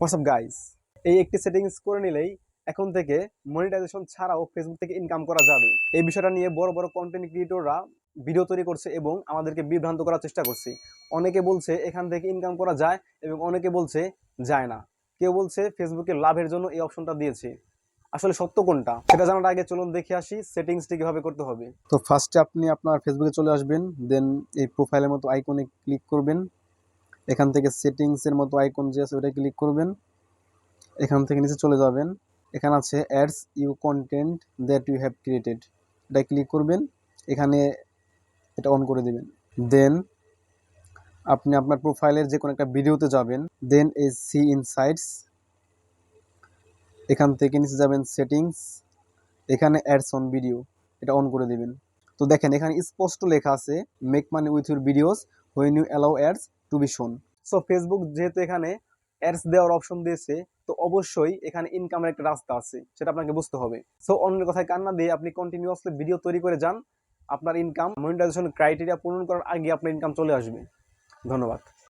WhatsApp guys এই একটি settings করে নিলেই এখন থেকে মনিটাইজেশন ছাড়াও ফেসবুক থেকে ইনকাম করা যাবে। এই বিষয়টা নিয়ে বড় বড় কন্টেন্ট ক্রিয়েটররা ভিডিও তৈরি করছে এবং আমাদেরকে বিভ্রান্ত করার চেষ্টা করছে। অনেকে বলছে এখান থেকে ইনকাম করা যায় এবং অনেকে বলছে যায় না। কেউ বলছে ফেসবুকে লাভের জন্য এই অপশনটা দিয়েছে। আসলে সত্য কোনটা? সেটা জানার আগে চলুন দেখে আসি সেটিংসটি কীভাবে করতে হবে। তো ফার্স্টে আপনি আপনার ফেসবুকে চলে আসবেন দেন এই প্রোফাইলের মতো আইকনে ক্লিক করবেন। এখান থেকে সেটিংসের মতো আইকন যে আছে ওটা ক্লিক করবেন। এখান থেকে নিচে চলে যাবেন। এখানে আছে ads you content that you have created এটা ক্লিক করবেন। এখানে এটা অন করে দেবেন। দেন আপনি আপনার প্রোফাইলের যে কোনো একটা ভিডিওতে যাবেন। দেন এই সি ইনসাইটস এখান থেকে নিচে যাবেন সেটিংস এখানে অ্যাডস অন ভিডিও এটা অন করে দেবেন। তো দেখেন এখানে স্পষ্ট লেখা আছে make money with your videos when you allow ads to be shown so Facebook যেহেতু এখানে অ্যাডস দেওয়ার অপশন দিয়েছে, তো অবশ্যই এখানে ইনকামের একটা রাস্তা আছে, সেটা আপনাকে বুঝতে হবে। সো অন্যের কথায় কান্না দিয়ে আপনি কন্টিনিউয়াসলি ভিডিও তৈরি করে যান, আপনার ইনকাম মনিটাইজেশন ক্রাইটেরিয়া পূরণ করার আগে আপনার ইনকাম চলে আসবে। ধন্যবাদ।